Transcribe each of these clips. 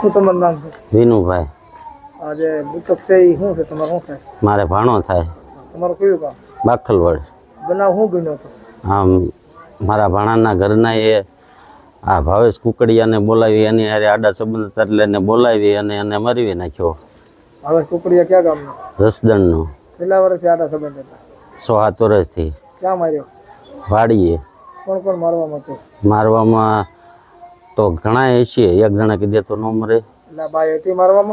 શું તમારું નામ છે વિનુભાઈ. આજે મૃતક છે એ શું છે? તમારું શું થાય મારે ભાણો થાય. તમારું કયું કામ બાખલવડ. બનાવ શું બન્યો હતો? આમ મારા ભાણાના ઘરના એ આ ભાવેશ કુકડિયાને બોલાવી એની હારે આડા સંબંધ હતા એટલે એને બોલાવી અને એને મરવી નાખ્યો. ભાવેશ કુકડિયા ક્યાં ગામનો? રસદણનો કેટલા વર્ષથી આડા સંબંધ હતા? સો સાત વર્ષથી. ક્યાં માર્યો? વાડીએ. કોણ કોણ મારવામાં હતું મારવામાં તો ઘણા એ છે એક જણા કીધે તો ન મરે.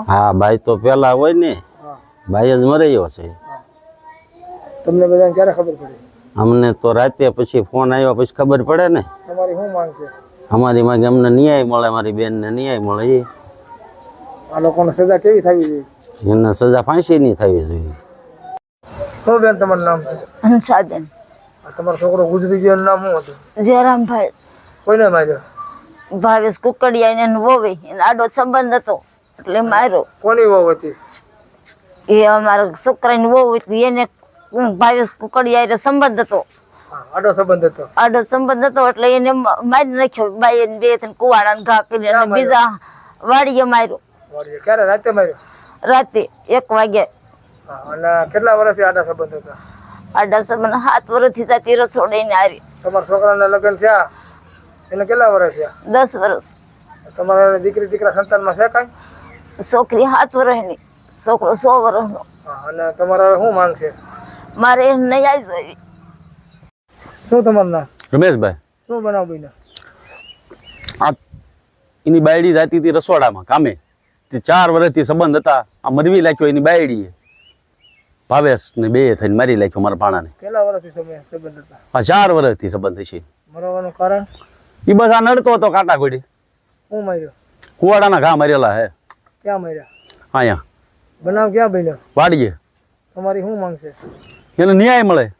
હા બાઈ તો પેલા હોય ને. ભાઈ બાઈ જ એવો છે તમને બધાને ક્યારે ખબર પડી? અમને તો રાતે પછી ફોન આવ્યો પછી ખબર પડે ને. તમારી શું માંગ છે? અમારી માં અમને ન્યાય મળે મારી બેનને ન્યાય મળે એ. આ લોકોને સજા કેવી થવી જોઈએ? એને સજા ફાંસીની થવી જોઈએ. શું બેન તમારું નામ? છે તમારો છોકરો ગુજરી ગયો નામ શું હતું? જયરામભાઈ. કોઈને માર્યો? ભાવેશ કુકડિયા એને વોવી એને આડો સંબંધ હતો એટલે માર્યો. કોની વહુ હતી? એ અમારા છોકરાની વહુ હતી એને ભાવેશ કુકડિયા સંબંધ હતો. આડો સંબંધ હતો. આડો સંબંધ હતો એટલે એને મારી નાખ્યો બાઈ ને બે ત્રણ કુવાડા ઘા કરીને બીજા વાડીએ માર્યો. વાડીએ. ક્યારે? રાતે માર્યો? રાતે એક વાગે. અને કેટલા વર્ષથી આડા સંબંધ હતા? આડા સંબંધ સાત વર્ષથી જતી ને આવી. તમારા છોકરાના લગ્ન થયા? એને કેટલા વર્ષ થયા દસ વર્ષ. તમારા દીકરી દીકરા સંતાનમાં છે કાંઈ? છોકરી સાત વર્ષની. છોકરો સો વર્ષનો. અને તમારા શું માંગ છે? મારે નહીં આવી જોઈએ. શું તમારું નામ? રમેશભાઈ. શું બનાવ બન્યો આ એની બાયડી જાતી હતી રસોડામાં કામે. તે ચાર વર્ષથી સંબંધ હતા. આ મરવી લાખ્યો એની બાયડીએ. ભાવેશ ને બે થઈને મારી લાખ્યો મારા પાણાને. કેટલા વર્ષથી સંબંધ હતા? આ ચાર વર્ષથી સંબંધ છે. મરવાનું કારણ? એ બસ આ નડતો હતો કાંટા ઘોડી શું માર્યો? કુવાડાના ઘા મારેલા હે. ક્યાં માર્યા? અહીંયા. બનાવ ક્યાં બન્યો? વાડીએ. તમારી શું માંગ છે? એને ન્યાય મળે.